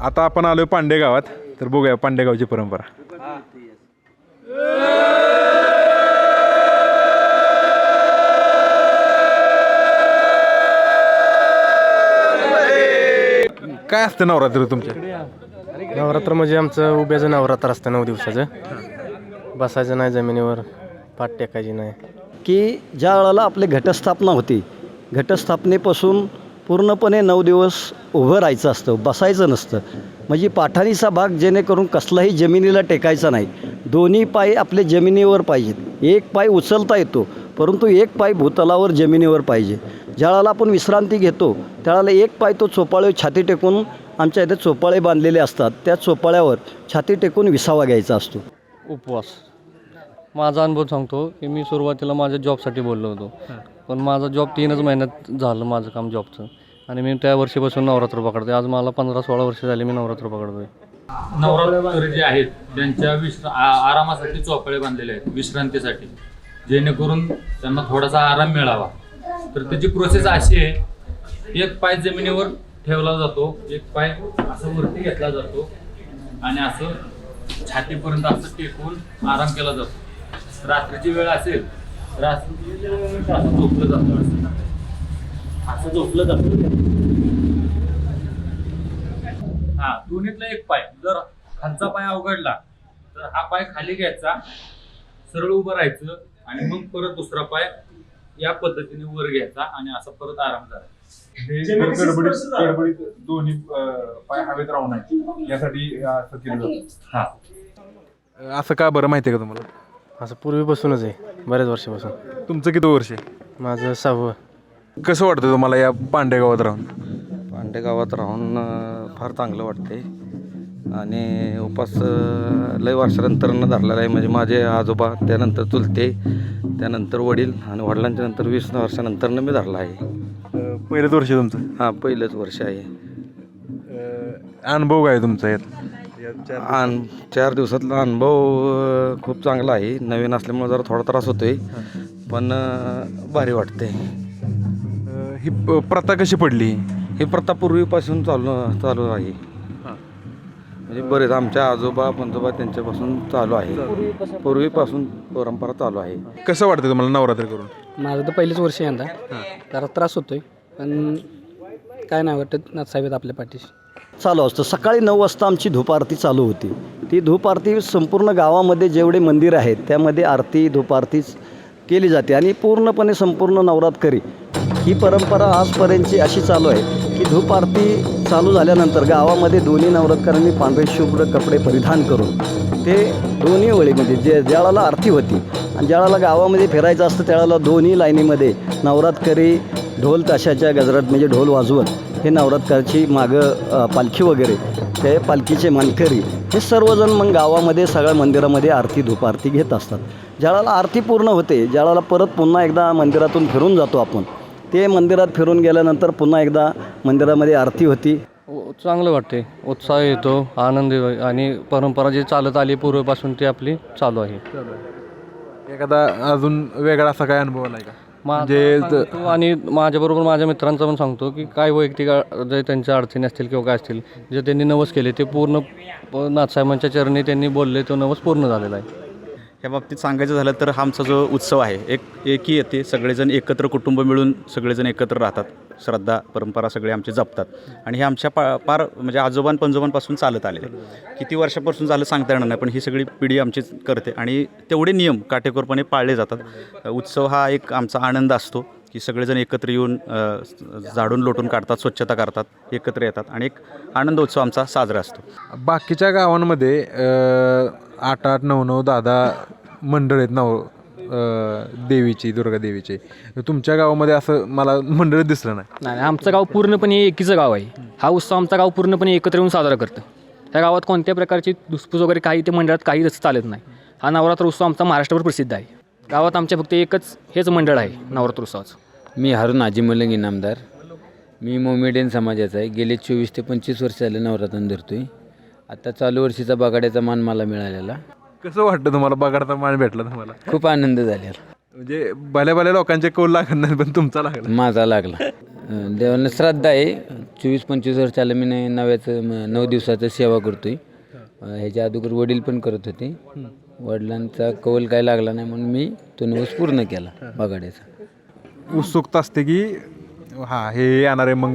आता आपण आलोय पांडे गावात तर बघूया पांडे गावची परंपरा. काय असतं नवरात्र तुमच्या? नवरात्र म्हणजे आमचं उभ्याचं नवरात्र असतं नऊ दिवसाचं. बसायचं नाही जमिनीवर पाठ टेकायची नाही. की ज्या वेळेला आपली घटस्थापना होती घटस्थापनेपासून पूर्णपणे नऊ दिवस उभं राहायचं असतं बसायचं नसतं. म्हणजे पाठाणीचा भाग जेणेकरून कसलाही जमिनीला टेकायचा नाही. दोन्ही पाय आपले जमिनीवर पाहिजेत. एक पाय उचलता येतो परंतु एक पाय भूतलावर जमिनीवर पाहिजे. ज्यावेळेला आपण विश्रांती घेतो त्यावेळेला एक पाय तो चोपाळे छाती टेकून आमच्या इथे चोपाळे बांधलेले असतात. त्या चोपाळ्यावर छाती टेकून विसावा घ्यायचा असतो. उपवास. माझा अनुभव सांगतो की मी सुरुवातीला माझ्या जॉबसाठी बोललो होतो. पण माझा जॉब तीनच महिन्यात झालं माझं काम जॉबचं आणि मी त्या वर्षीपासून नवरात्र पकडते आज मला पंधरा सोळा वर्ष झाली मी नवरात्र पकडतोय. नवरात्र जे आहेत त्यांच्या विश्रा आ- आरामासाठी चोपळे बांधलेले आहेत विश्रांतीसाठी जेणेकरून त्यांना थोडासा आराम मिळावा. तर त्याची प्रोसेस अशी आहे एक पाय जमिनीवर ठेवला जातो एक पाय असं वरती घेतला जातो आणि असं छातीपर्यंत असं टेकून आराम केला जातो. रात्रीची वेळ असेल रात्री असं झोपलं जातं असं. असं झोपलं जातं हा दोन्हीतला एक पाय. जर खालचा पाय अवघडला तर हा पाय खाली घ्यायचा सरळ उभं राहायचं आणि मग परत दुसरा पाय या पद्धतीने वर घ्यायचा आणि असं परत आराम करायचा. गडबडीत दोन्ही पाय हवेत राहू नये. यासाठी असं केलं जातं. हा. असं का बरं माहिती आहे का तुम्हाला? असं पूर्वीपासूनच आहे बऱ्याच वर्षापासून. तुमचं किती वर्ष आहे? माझं सहावं. कसं वाटतं तुम्हाला या पांडे गावात राहून? पांडे गावात राहून अ, फार चांगलं वाटते आणि उपास अ, लय वर्षानंतर धरलेला आहे. म्हणजे माझे आजोबा त्यानंतर चुलते त्यानंतर वडील आणि वडिलांच्या नंतर वीस वर्षानंतरनं मी धरला आहे. अं, पहिलंच वर्ष तुमचं? हां पहिलंच वर्ष आहे. अं, अनुभव काय आहे तुमचा यात? चार- आणि चार दिवसातला अनुभव खूप चांगला आहे. नवीन असल्यामुळे जरा थोडा त्रास होतोय. पण अ, भारी वाटते अं, ही प- प्रथा कशी पडली? ही प्रथा पूर्वीपासून चालू चालू आहे. म्हणजे बरेच आमच्या आजोबा पंजोबा त्यांच्यापासून चालू आहे. पूर्वीपासून. परंपरा चालू आहे. कसं वाटतं तुम्हाला नवरात्र करून? माझं तर पहिलेच वर्ष आहे यंदा जरा त्रास होतोय पण काय नाही वाटत नाथसाहेब आहेत आपल्या पाठीशी. चालू असतं. सकाळी नऊ वाजता आमची धूप आरती चालू होती. ती धूप आरती संपूर्ण गावामध्ये जेवढे मंदिर आहेत त्यामध्ये आरती धूप आरतीच केली जाते आणि पूर्णपणे संपूर्ण नवरात्रकरी ही परंपरा आजपर्यंतची अशी चालू आहे की धूप आरती चालू झाल्यानंतर गावामध्ये दोन्ही नवरात्रकरांनी पांढरे शुभ्र कपडे परिधान करून ते दोन्ही वेळीमध्ये म्हणजे जे ज्याळाला आरती होती आणि ज्याळाला गावामध्ये फिरायचं असतं त्यावेळेला दोन्ही लाईनीमध्ये नवरात्रकरी ढोल ताशाच्या गजरात म्हणजे ढोल वाजवत हे नवरात्राची मागं पालखी वगैरे ते पालखीचे मानकरी हे सर्वजण मग गावामध्ये सगळ्या मंदिरामध्ये आरती धूप आरती घेत असतात. ज्यावेळेला आरती पूर्ण होते ज्यावेळेला परत पुन्हा एकदा मंदिरातून फिरून जातो आपण ते मंदिरात फिरून गेल्यानंतर पुन्हा एकदा मंदिरामध्ये आरती होती. उ- चांगलं वाटते उत्साह येतो आनंद येतो आणि परंपरा जी चालत आली पूर्वीपासून ती आपली चालू आहे. एखादा अजून वेगळा असा काय अनुभव आलाय का? म्हणजे सांगतो आणि माझ्याबरोबर माझ्या मित्रांचं पण सांगतो की काय वैयक्तिक अ- जे त्यांच्या अडचणी असतील किंवा काय असतील जे त्यांनी नवस केले ते पूर्ण प- नाथसाहेबांच्या चरणी त्यांनी बोलले तो नवस पूर्ण झालेला आहे. ह्या बाबतीत सांगायचं झालं तर हा आमचा जो उत्सव आहे एक एकी येते. सगळेजण एकत्र कुटुंब मिळून सगळेजण एकत्र राहतात. श्रद्धा परंपरा सगळे आमचे जपतात. आणि हे आमच्या पा पार म्हणजे आजोबां पंजोबांपासून चालत आलेले किती वर्षापासून झालं सांगता येणार नाही पण ही सगळी पिढी आमची करते. आणि तेवढे नियम काटेकोरपणे पाळले जातात. उत्सव हा एक आमचा आनंद असतो की सगळेजण एकत्र येऊन झाडून लोटून काढतात स्वच्छता करतात एकत्र येतात. आणि एक आनंद उत्सव आमचा साजरा असतो. बाकीच्या गावांमध्ये आठ आठ नऊ नऊ दहा दहा मंडळ आहेत नव देवीची दुर्गा देवीची. तुमच्या गावामध्ये असं मला मंडळ दिसलं नाही. नाही आमचं गाव पूर्णपणे एकीचं गाव आहे. हा उत्सव आमचा गाव पूर्णपणे एकत्र येऊन साजरा करतं. त्या गावात कोणत्या प्रकारची दुसपूस वगैरे काही ते मंडळात काही तसं चालत नाही. हा नवरात्र उत्सव आमचा महाराष्ट्रभर प्रसिद्ध आहे. गावात आमच्या फक्त एकच हेच मंडळ आहे नवरात्र उत्सवाचं. मी हारून आजी मलंग इनामदार मी मोमेडियन समाजाचा आहे. गेले चोवीस ते पंचवीस वर्ष झाले नवरात्र धरतोय. आता चालू वर्षीचा बगाड्याचा मान मला मिळालेला. कसं वाटतं तुम्हाला बघाडता मान भेटला तुम्हाला? खूप आनंद झालेला. म्हणजे भल्या भल्या लोकांचे कौल लागत नाही पण तुमचा लागला. माझा लागला. अं, देवाला श्रद्धा आहे. चोवीस पंचवीस वर्ष आलं मी न- नव्याचं म- नऊ दिवसाचं सेवा करतो आहे ह्याच्या अगोदर वडील पण करत होते. वडिलांचा कौल काय लागला नाही म्हणून मी तो नवस पूर्ण केला बगाड्याचा. उत्सुकता असते की हां हे येणार आहे मग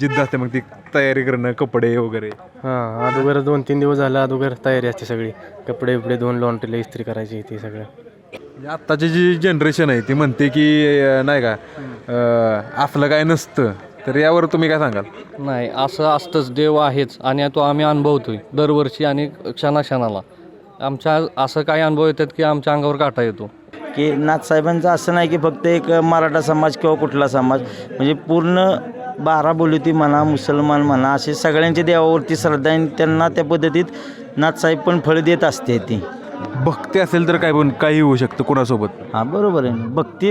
जिद्द असते मग ती तयारी करणं कपडे वगैरे. हां अगोदर दोन तीन दिवस झालं अगोदर तयारी असते सगळी. कपडे बिपडे दोन लॉन्ट्रीला इस्त्री करायची ती सगळं. म्हणजे आत्ताची जी जनरेशन आहे ती म्हणते की नाही का असलं काय नसतं तर यावर तुम्ही काय सांगाल? नाही असं असतंच देव आहेच आणि तो आम्ही अनुभवतोय दरवर्षी आणि क्षणाक्षणाला. आमच्या असं काही अनुभव येतात की आमच्या अंगावर काटा येतो. की नाथसाहेबांचं असं नाही की फक्त एक मराठा समाज किंवा कुठला समाज म्हणजे पूर्ण बारा बोलती म्हणा मुसलमान म्हणा असे सगळ्यांच्या देवावरती श्रद्धा आहे आणि त्यांना त्या पद्धतीत नाथसाहेब पण फळ देत असते ती. भक्ती असेल तर काय पण काही होऊ शकतं कोणासोबत. हां बरोबर आहे भक्ती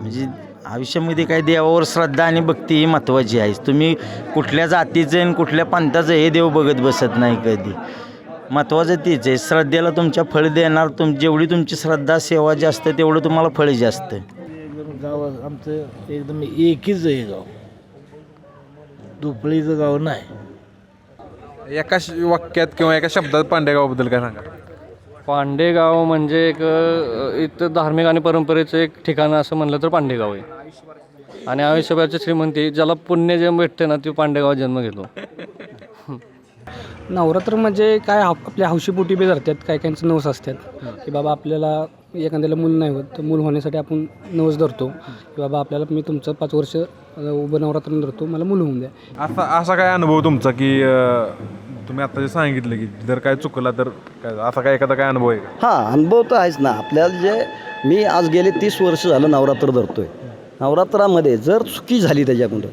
म्हणजे आयुष्यामध्ये काय देवावर श्रद्धा आणि भक्ती ही महत्त्वाची आहे. तुम्ही कुठल्या जातीचं आणि कुठल्या पंथाचं हे देव बघत बसत नाही कधी. महत्त्वाचं तीच आहे. श्रद्धेला तुमच्या फळ देणार तुम जेवढी तुमची श्रद्धा सेवा जास्त तेवढं तुम्हाला फळ जास्त एकदम गाव आमचं एकदम एकीच आहे गाव. दुपळीचं गाव नाही. एका श- वाक्यात किंवा एका शब्दात पांडेगावाबद्दल काय सांगा? पांडेगाव म्हणजे एक अ, इथं धार्मिक आणि परंपरेचं एक ठिकाण असं म्हणलं तर पांडेगाव आहे. आणि आयुष्यभराची श्रीमंती ज्याला पुण्य जे भेटते ना ते पांडेगावात जन्म घेतो. नवरात्र म्हणजे काय आप- आपल्या हौशीपोटी बी धरतात काही काहींचं नवस असतात की बाबा आपल्याला एखाद्याला मूल नाही होत तर मूल होण्यासाठी आपण नवस धरतो. की बाबा आपल्याला मी तुमचं पाच वर्ष अ, उभं नवरात्र धरतो मला मूल होऊन द्या. असा असा काय अनुभव तुमचा की अं, तुम्ही आता जे सांगितलं की जर काय चुकला तर काय असा काय एखादा काय अनुभव आहे का? हां अनुभव तर आहेच ना. आपल्याला जे मी आज गेले तीस वर्ष झालं नवरात्र धरतोय. नवरात्रामध्ये जर चुकी झाली त्याच्याकडं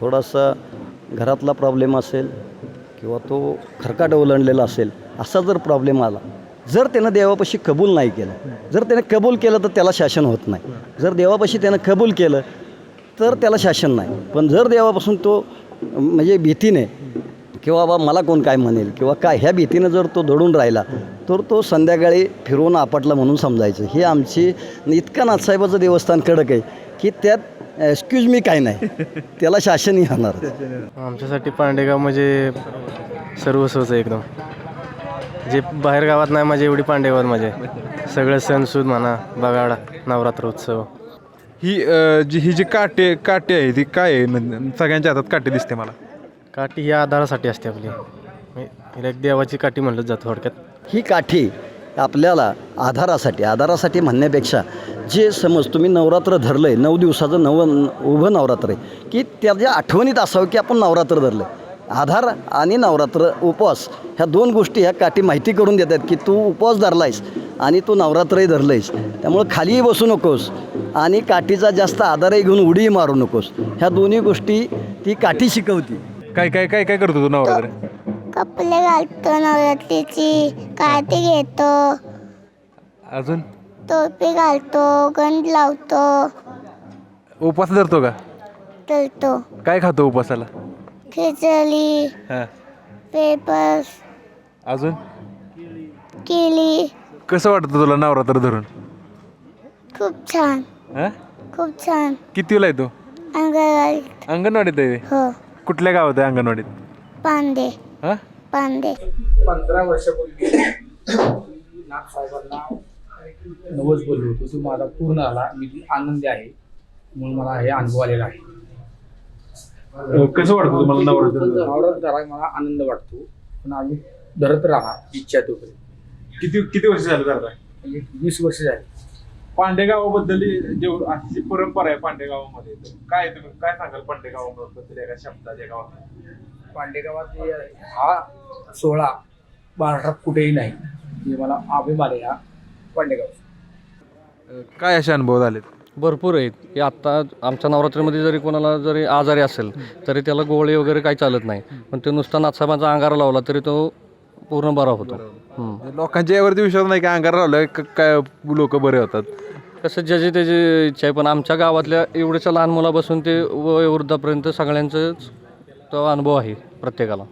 थोडासा घरातला प्रॉब्लेम असेल किंवा तो खरकाट ओलांडलेला असेल असा जर प्रॉब्लेम आला जर त्यानं देवापाशी कबूल नाही केलं जर त्यानं कबूल केलं तर त्याला शासन होत नाही. जर देवापाशी त्यानं कबूल केलं तर त्याला शासन नाही. पण जर देवापासून तो म्हणजे भीतीने किंवा बाबा मला कोण काय म्हणेल किंवा काय ह्या भीतीनं जर तो दडून राहिला तर तो संध्याकाळी फिरवून आपटला म्हणून समजायचं. हे आमची इतकं नाथसाहेबाचं देवस्थान कडक आहे की त्यात एक्सक्यूज मी काय नाही. त्याला शासनही होणार. आमच्यासाठी पांडेगाव म्हणजे सर्वस्वच आहे एकदम. जे बाहेर गावात नाही माझे एवढी पांडेगावात माझे सगळे सणसूद म्हणा बगाडा नवरात्र उत्सव. ही अं, जी ही जी काटे काटे आहे ती काय आहे? म्हणजे सगळ्यांच्या हातात काटे दिसते मला. काठी ही आधारासाठी असते आपली. म्हणजे हिला एक देवाची काठी म्हणलं जातं थोडक्यात. ही काठी आपल्याला आधारासाठी आधारासाठी म्हणण्यापेक्षा जे समज तुम्ही नवरात्र धरलं आहे नऊ दिवसाचं नव उभं नवरात्र आहे की त्याच्या आठवणीत असावं की आपण नवरात्र धरलं आहे आधार आणि नवरात्र उपवास ह्या दोन गोष्टी ह्या काठी माहिती करून देतात की तू उपवास धरला आहेस आणि तू नवरात्रही धरलं आहेस त्यामुळं खालीही बसू नकोस आणि काठीचा जास्त आधारही घेऊन उडीही मारू नकोस. ह्या दोन्ही गोष्टी ती काठी शिकवती. काय काय काय काय करतो तू नवरात्र? कपडे घालतो नवरात्रीची काठी घेतो. अजून? टोपी घालतो गंध लावतो. उपास धरतो का? तळतो काय खातो उपासाला खिचडी हां. पेपर्स. अजून? केली कसं वाटतं तुला नवरात्र धरून? खूप छान. हां? खूप छान. कितीला आहे तू अंगणवाडी अंगणवाडीत आहे? हो. कुठल्या गावात आहे अंगणवाडीत? पांदे हां? पांदे. पंधरा वर्षापूर्वी नाथसाहेबांना नवस बोललो होतो. तो माझा पूर्ण आला. मी आनंदी आहे. म्हणून मला हे अनुभव आलेला आहे. कसं वाटतं तुम्हाला नवरात्र नवरात्र मला आनंद वाटतो. पण आम्ही धरत राहणार इच्छा तोपर्यंत. किती किती वर्ष झालं करताय? म्हणजे वीस वर्ष झाली. पांडेगावाबद्दल जेव अशी जी परंपरा आहे पांडेगावामध्ये तर काय तुम्ही काय सांगाल? पांडेगावाबद्दल एका शब्दात एका वाक्यात? पांडेगावात हे सोहळा महाराष्ट्रात कुठेही नाही. हे मला अभिमान आहे हा पांडेगाव. काय असे अनुभव झालेत? भरपूर आहेत. की आत्ता आमच्या नवरात्रीमध्ये जरी कोणाला जरी आजारी असेल तरी त्याला गोळी वगैरे काही चालत नाही. पण ते नुसता नाथसाहेबांचा अंगारा लावला तरी तो पूर्ण बरा होतो. हम्म. लोकांच्या यावरती विश्वास नाही की? अंगार राहिलं काय लोक बरे होतात. कसं ज्याची त्याची इच्छा आहे पण आमच्या गावातल्या एवढ्याच्या लहान मुलापासून ते वयोवृद्धापर्यंत सगळ्यांचंच तो अनुभव आहे प्रत्येकाला.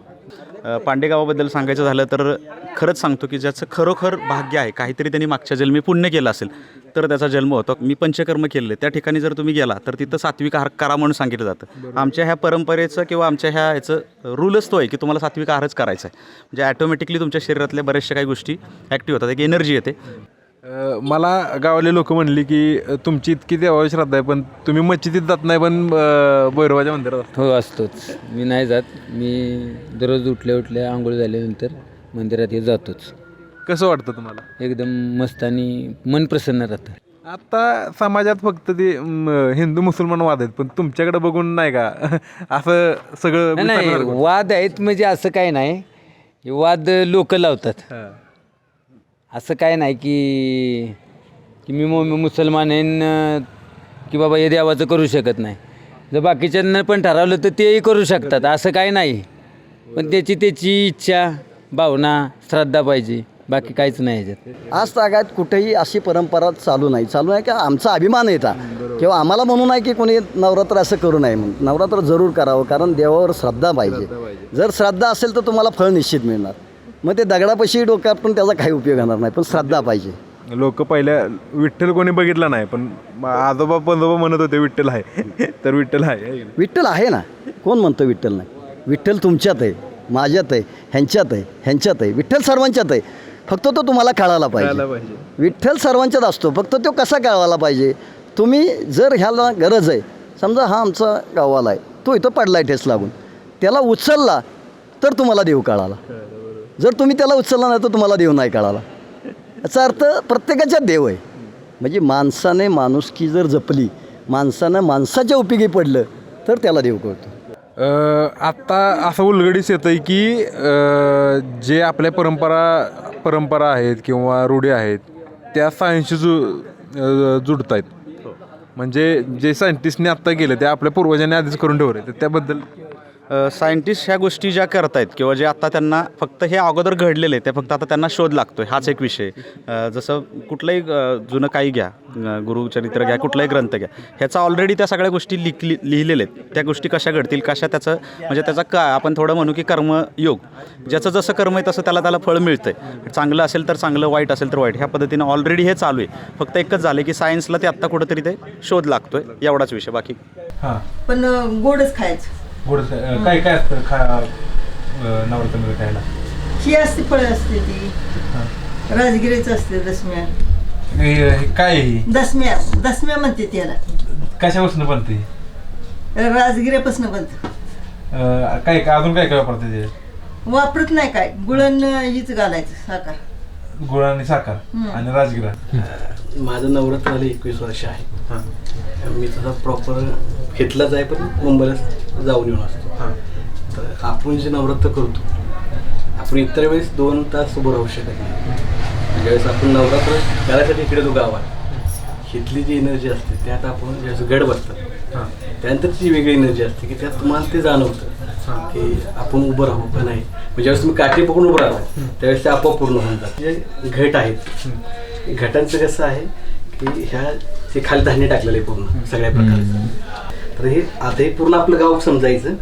अ, पांडे गावाबद्दल सांगायचं झालं तर खरंच सांगतो की ज्याचं खरोखर भाग्य आहे काहीतरी त्यांनी मागच्या जन्मी पुण्य केलं असेल तर त्याचा जन्म होतो. मी पंचकर्म केलेले त्या ठिकाणी जर तुम्ही गेला तर तिथं सात्विक आहार करा म्हणून सांगितलं जातं. आमच्या ह्या परंपरेचं किंवा आमच्या ह्या ह्याचं रूलच तो आहे की तुम्हाला सात्विक आहारच करायचा आहे. म्हणजे ॲटोमॅटिकली तुमच्या शरीरातल्या बऱ्याचशा काही गोष्टी ॲक्टिव्ह होतात. एक एनर्जी येते. मला गावाले लोक म्हणली की तुमची इतकी देवावर श्रद्धा आहे पण तुम्ही मस्जिदीत जात नाही पण भैरवाच्या मंदिरात. हो असतोच. मी नाही जात. मी दररोज उठल्या उठल्या आंघोळ झाल्यानंतर मंदिरात हे जातोच. कसं वाटतं तुम्हाला? एकदम मस्त आणि मन प्रसन्न राहतं. आता समाजात फक्त ते हिंदू मुसलमान वाद आहेत पण तुमच्याकडे बघून नाही का? असं सगळं नाही, वाद आहेत म्हणजे असं काय नाही. वाद लोक लावतात. हां. असं काय नाही की की मी मु- मुसलमान आहे की बाबा हे देवाचं करू शकत नाही. जर बाकीच्यांना पण ठरवलं तर तेही करू शकतात. असं काय नाही. पण त्याची त्याची इच्छा भावना श्रद्धा पाहिजे. बाकी काहीच नाही ह्याच्यात आज तागायत कुठेही अशी परंपरा चालू नाही. चालू नाही का आमचा अभिमान आहे हा किंवा आम्हाला म्हणू नाही की कोणी नवरात्र असं करू नये म्हणून. नवरात्र जरूर करावं कारण देवावर श्रद्धा पाहिजे. जर श्रद्धा असेल तर तुम्हाला फळ निश्चित मिळणार. मग ते दगडापाशी डोक्यात पण त्याचा काही उपयोग होणार नाही पण श्रद्धा पाहिजे. लोक पहिल्या विठ्ठल कोणी बघितला नाही पण म- आजोबा पंजोबा म्हणत होते विठ्ठल आहे. तर विठ्ठल आहे. की नाही? विठ्ठल आहे ना? कोण म्हणतं विठ्ठल नाही? विठ्ठल तुमच्यात आहे माझ्यात आहे ह्यांच्यात आहे ह्यांच्यात आहे विठ्ठल सर्वांच्यात आहे. फक्त तो तुम्हाला कळायला कळायला पाहिजे. पाहिजे विठ्ठल सर्वांच्यात असतो फक्त तो कसा कळवायला पाहिजे? तुम्ही जर ह्याला गरज आहे समजा हा आमचा गावाला आहे तो इथं पडलाय ठेस लागून. त्याला उचलला तर तुम्हाला देव कळाला. जर तुम्ही त्याला उचलला नाही तर तुम्हाला देव नाही कळाला. याचा अर्थ प्रत्येकाच्यात देव आहे. म्हणजे माणसाने माणुसकी जर जपली माणसानं माणसाच्या उपयोगी पडलं तर त्याला देव कळतो. अ, आत्ता असं उलगडीस येतं आहे की अ, जे आपल्या परंपरा परंपरा आहेत किंवा रूढी आहेत त्या सायन्सशी जु अ, जुडत आहेत म्हणजे जे सायंटिस्टने आत्ता केलं ते आपल्या पूर्वजांनी आधीच करून ठेवलं तर त्याबद्दल सायंटिस्ट ह्या गोष्टी ज्या करतायत किंवा जे आता त्यांना फक्त हे अगोदर घडलेले ते फक्त आता त्यांना शोध लागतोय. हाच एक विषय. जसं कुठलंही जुनं काही घ्या गुरुचरित्र घ्या कुठलाही ग्रंथ घ्या ह्याचा ऑलरेडी त्या सगळ्या गोष्टी लिखली लिहिलेल्या आहेत. त्या गोष्टी कशा घडतील कशा त्याचं म्हणजे त्याचा का आपण थोडं म्हणू की कर्मयोग. ज्याचं जसं कर्म आहे तसं त्याला त्याला फळ मिळतं आहे चांगलं असेल तर चांगलं वाईट असेल तर वाईट. ह्या पद्धतीनं ऑलरेडी हे चालू आहे. फक्त एकच झालं की सायन्सला ते आत्ता कुठंतरी ते शोध लागतोय. एवढाच विषय. बाकी हां. पण गोडच खायचं. गोड काय काय असतं? खा नवरात्रमध्ये खायला? ही असते फळं असते ती. राजगिरीच असते दसम्या. काय ही? दसम्या दसम्या म्हणते त्याला. कशापासून बनते राजगिऱ्यापासून बनत. काय काय अजून काय काय वापरते ते? वापरत नाही काय. गुळण हीच घालायचं साखर. गुळ आणि साखर हम्म. आणि राजगिरा. माझं नवरात्र झालं एकवीस वर्ष आहे. मी तसा प्रॉपर घेतलाच आहे पण मुंबईला जाऊन येऊन असतो. तर आपण जे नवरात्र करतो आपण इतर वेळेस दोन तास उभं राहू शकत नाही. ज्यावेळेस आपण नवरात्र करायसाठी इकडे जो गाव आहे. इथली जी एनर्जी असते त्यात आपण ज्यावेळेस गड बसतात त्यानंतर जी वेगळी एनर्जी असते की त्यात तुम्हाला ते जाणवतं की आपण उभं राहू का नाही. म्हणजे ज्यावेळेस तुम्ही काठी पकडून उभं राहता त्यावेळेस ते आपोआप पूर्ण होऊन जातं. जे घट आहेत घटांचं कसं आहे की ह्या ते खाली धान्य टाकलेलं आहे पूर्ण सगळ्या प्रकारचं. तर हे आता हे पूर्ण आपलं गाव समजायचं.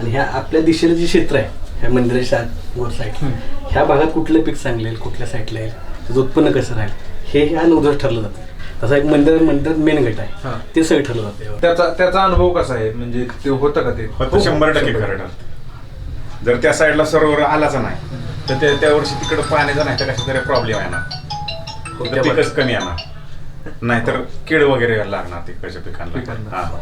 आणि ह्या आपल्या दिशेला जे क्षेत्र आहे ह्या मंदिराच्या वर साईड ह्या भागात कुठलं पीक चांगलं येईल कुठल्या साईडला येईल त्याचं उत्पन्न कसं राहील हे ह्या नवदर ठरलं जातं. तसा एक मंदिर मंदिरात मेन गट आहे. ते सगळं ठरलं जातं यावर. त्याचा त्याचा अनुभव कसा आहे? म्हणजे ते होतं का ते? फक्त शंभर टक्के खरं ठरतं जर त्या साईडला सरोवर आलाच नाही तर त्या त्या वर्षी तिकडं पाण्याचा नाही तर कशा तरी प्रॉब्लेम येणार तर पिकच कमी येणार. नाहीतर कीड वगैरे लागणार तिकडच्या पिकांना. पिकांना. हा.